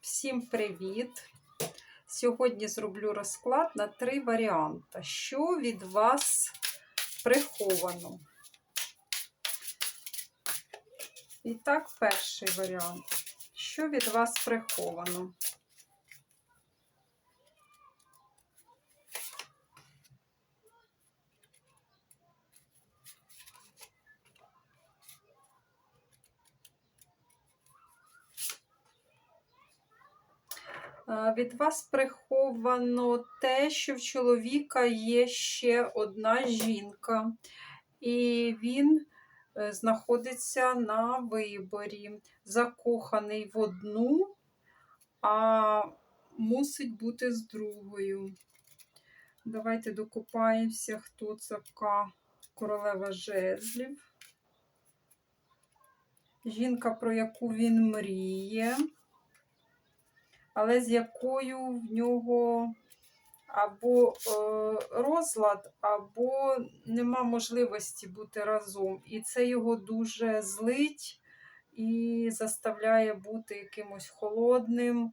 Всім привіт! Сьогодні зроблю розклад на три варіанти. Що від вас приховано? І так, перший варіант. Що від вас приховано? Від вас приховано те, що в чоловіка є ще одна жінка, і він е, знаходиться на виборі, закоханий в одну, а мусить бути з другою. Давайте докопаємося, хто це така королева жезлів. Жінка, про яку він мріє але з якою в нього або е, розлад, або нема можливості бути разом. І це його дуже злить і заставляє бути якимось холодним,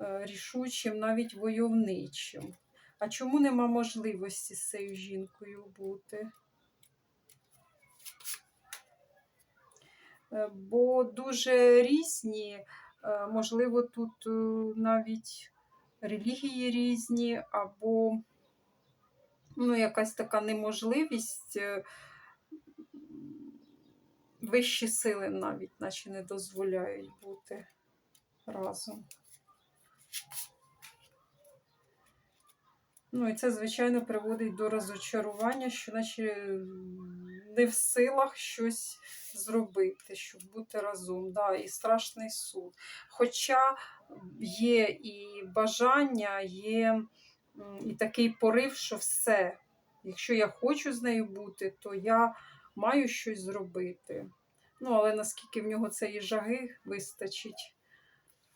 е, рішучим, навіть войовничим. А чому нема можливості з цією жінкою бути? Е, Бо дуже різні. Е, Можливо, тут е, навіть релігії різні, або ну, якась така неможливість, е, вищі сили навіть наче не дозволяють бути разом. Ну, і це, звичайно, приводить до розочарування, що наче не в силах щось зробити, щоб бути разом. Да, І страшний суд. Хоча є і бажання, є і такий порив, що все. Якщо я хочу з нею бути, то я маю щось зробити. Ну, але наскільки в нього цієї жаги вистачить,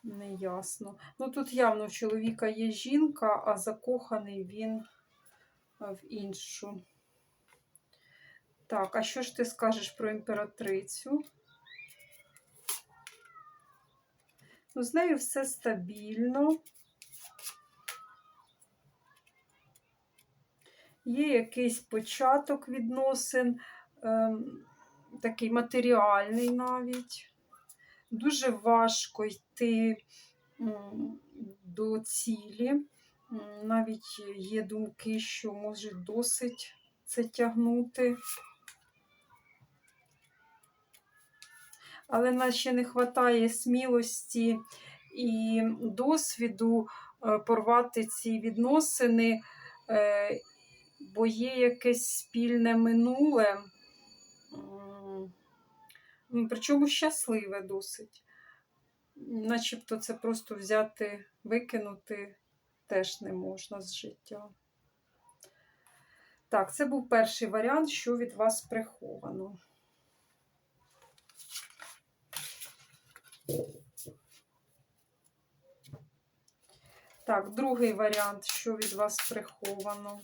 неясно. Ну, тут явно в чоловіка є жінка, а закоханий він в іншу. Так, а що ж ти скажеш про імператрицю? Ну, з нею все стабільно. Є якийсь початок відносин, ем, такий матеріальний навіть. Дуже важко йти до цілі. Навіть є думки, що може досить це тягнути. але наче не вистачає смілості і досвіду е, порвати ці відносини, е, бо є якесь спільне минуле, причому щасливе досить. Начебто це просто взяти, викинути теж не можна з життя. Так, це був перший варіант, що від вас приховано. Так, другий варіант, що від вас приховано.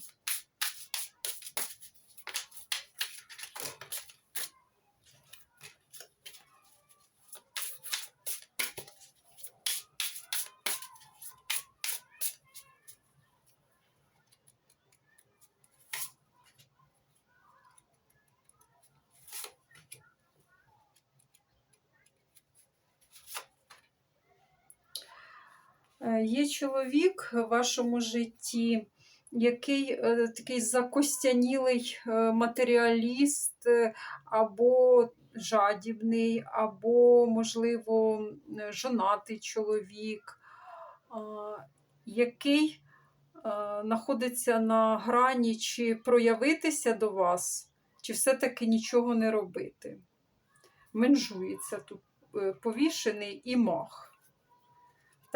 Є чоловік в вашому житті, який е, такий закостянілий е, матеріаліст, е, або жадібний, або, можливо, жонатий чоловік, який знаходиться на грані, чи проявитися до вас, чи все-таки нічого не робити. Менжується тут повішений і мах.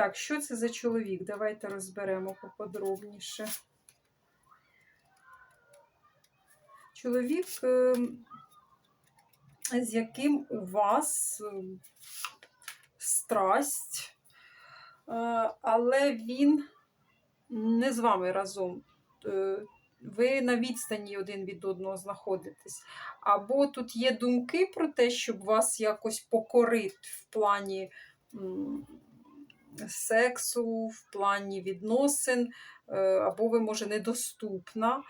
Так, що це за чоловік? Давайте розберемо поподробніше. Чоловік, е, з яким у вас е, страсть, е, але він не з вами разом. Е, Ви на відстані один від одного знаходитесь. Або тут є думки про те, щоб вас якось покорити в плані сексу, в плані відносин, е, або ви, може, недоступна.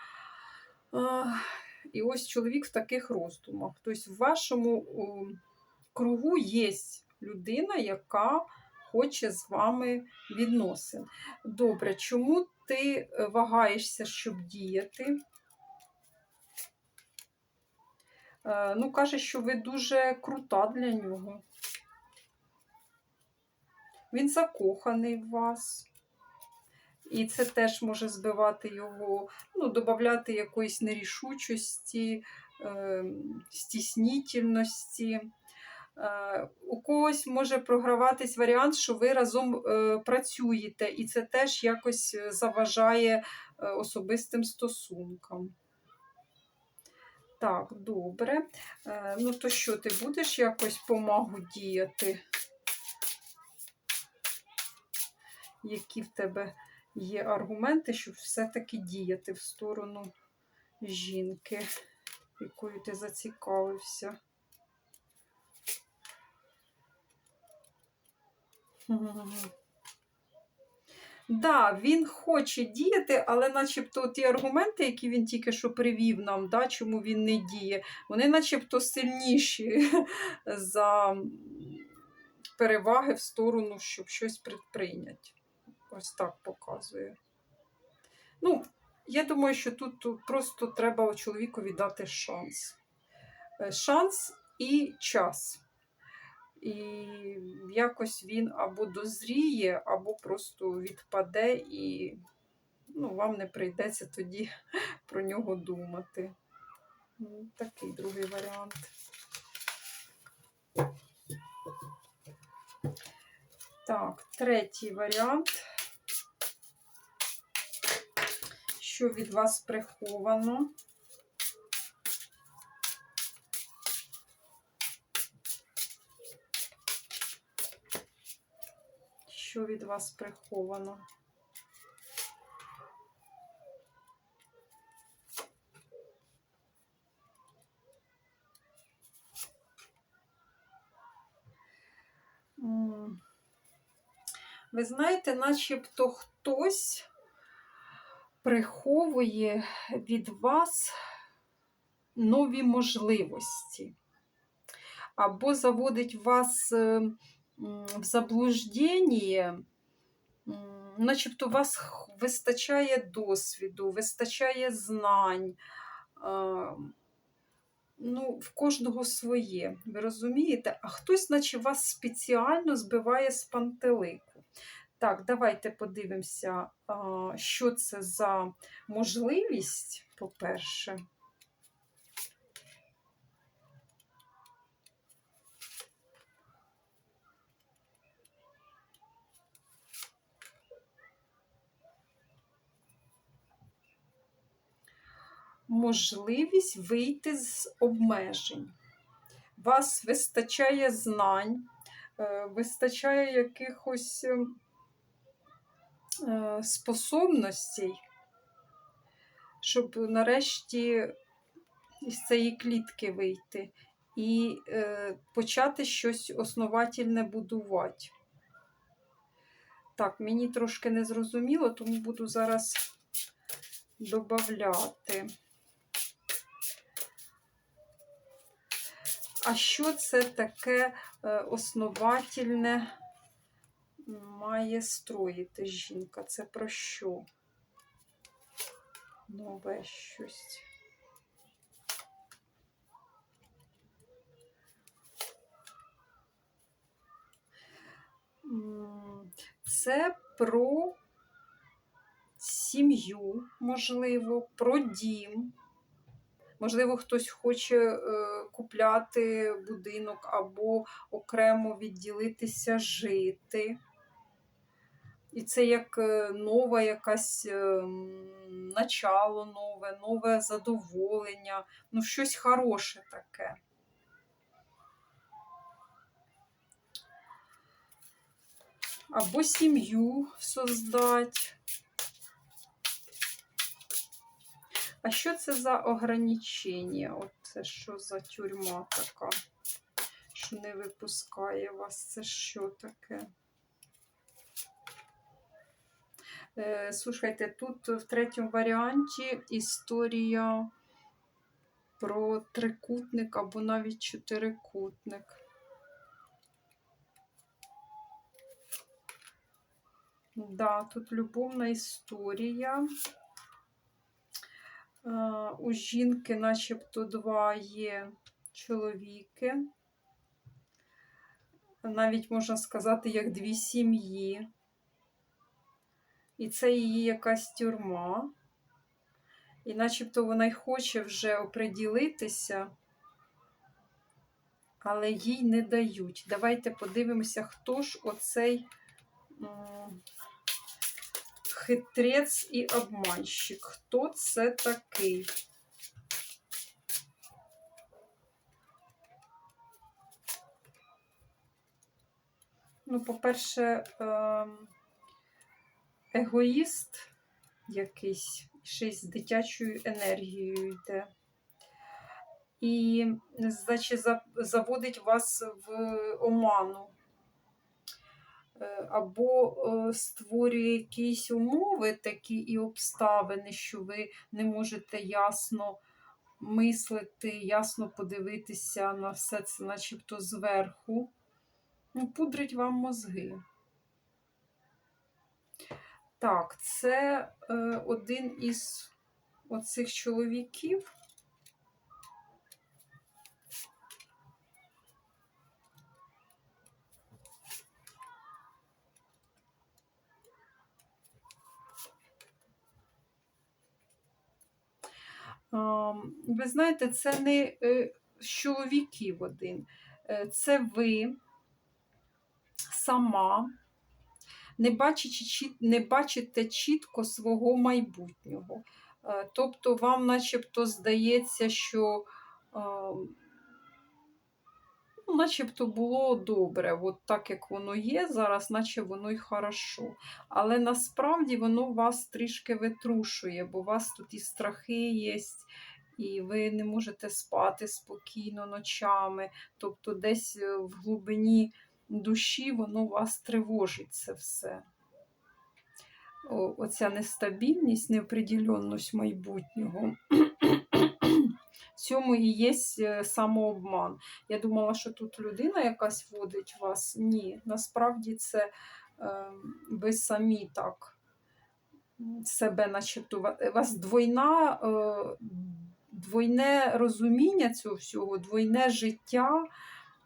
І ось чоловік в таких роздумах. Тобто, в вашому кругу є людина, яка хоче з вами відносин. Добре, чому ти е, вагаєшся, щоб діяти? Е, Ну, каже, що ви дуже крута для нього. Він закоханий в вас. І це теж може збивати його, ну, додати якоїсь нерішучості, е, стіснітельності. Е, у когось може програватись варіант, що ви разом е, працюєте, і це теж якось е, заважає е, особистим стосункам. Так, добре. Е, ну, то що, ти будеш якось помагу діяти? Які в тебе є аргументи, щоб все-таки діяти в сторону жінки, якою ти зацікавився? Да, він хоче діяти, але начебто ті аргументи, які він тільки що привів нам, да, чому він не діє, вони начебто сильніші за переваги в сторону, щоб щось предприйняти. Ось так показує. Ну, я думаю, що тут просто треба чоловікові дати шанс. Е, Шанс і час. І якось він або дозріє, або просто відпаде, і ну, вам не прийдеться тоді про нього думати. Ну, Такий другий варіант. Так, третій варіант. Що від вас приховано? Що від вас приховано? Ви знаєте, начебто хтось приховує від вас нові можливості, або заводить вас е, в заблуждення, начебто у вас вистачає досвіду, вистачає знань. Ну, в кожного своє, ви розумієте? А хтось, наче вас спеціально збиває з пантелику. Так, давайте подивимося, що це за можливість, по-перше. Можливість вийти з обмежень. Вас вистачає знань, е, вистачає якихось ем, способностей, щоб нарешті із цієї клітки вийти і е, почати щось основательне будувати. Так, мені трошки не зрозуміло, тому буду зараз додати. А що це таке е, основательне має строїти жінка? Це про що? Нове щось. Це про сім'ю, можливо, про дім. Можливо, хтось хоче е, купляти будинок або окремо відділитися жити. І це як е, нова якась е, начало нове, нове задоволення, ну щось хороше таке. Або сім'ю создать. А що це за ограничення? От це що за тюрма така, що не випускає вас? Це що таке? Е, Слухайте, тут в третьому варіанті історія про трикутник або навіть чотирикутник. Да, тут любовна історія. Е, У жінки, начебто, два є чоловіки. Навіть можна сказати, як дві сім'ї. І це її якась тюрма. І начебто вона й хоче вже оприділитися, але їй не дають. Давайте подивимося, хто ж оцей хитрець і обманщик. Хто це такий? Ну, по-перше, ем, егоїст якийсь, ще з дитячою енергією йде. І, значить, заводить вас в оману. Е, Або е, створює якісь умови такі і обставини, що ви не можете ясно мислити, ясно подивитися на все це, начебто зверху. Ну, пудрить вам мозги. Так, це е, один із оцих чоловіків. Ви знаєте, це не е, з чоловіків один. Е, Це ви сама не бачите, не бачите чітко свого майбутнього. Е, Тобто вам начебто здається, що е, ну, начебто було добре, от так як воно є, зараз, наче воно й хорошо. Але насправді воно вас трішки витрушує, бо у вас тут і страхи є, і ви не можете спати спокійно ночами. Тобто десь е, в глибині душі воно вас тривожить це все. Оця нестабільність, неопределенність майбутнього. В цьому і є е, самообман. Я думала, що тут людина якась водить вас. Ні, насправді це е, ви самі так себе начебто. У вас двойна, е, двойне розуміння цього всього, двойне життя.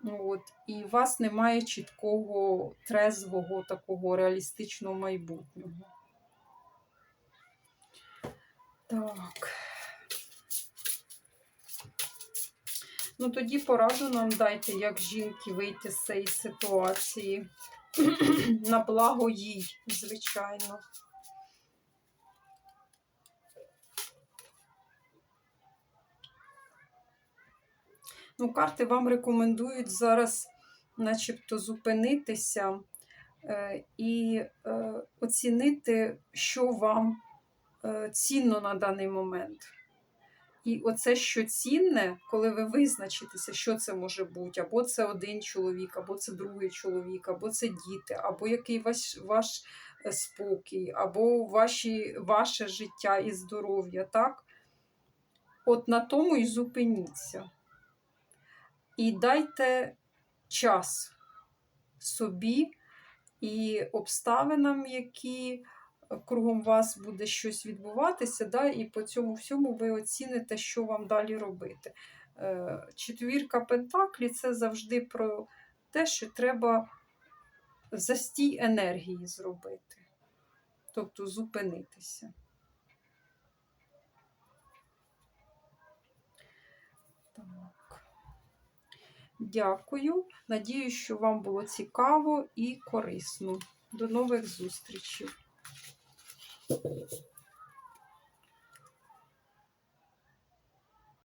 От, і у вас немає чіткого, трезвого, такого реалістичного майбутнього. Так. Ну, тоді пораду нам дайте, як жінки вийти з цієї ситуації. На благо їй, звичайно. Ну, карти вам рекомендують зараз, начебто, зупинитися е, і е, оцінити, що вам е, цінно на даний момент. І оце, що цінне, коли ви визначитеся, що це може бути, або це один чоловік, або це другий чоловік, або це діти, або який ваш, ваш спокій, або ваші, ваше життя і здоров'я, так? От на тому і зупиніться. І дайте час собі і обставинам, які кругом вас буде щось відбуватися, да, і по цьому всьому ви оціните, що вам далі робити. Е, Четвірка Пентаклі це завжди про те, що треба застій енергії зробити, тобто зупинитися. Дякую. Надію, що вам було цікаво і корисно. До нових зустрічей.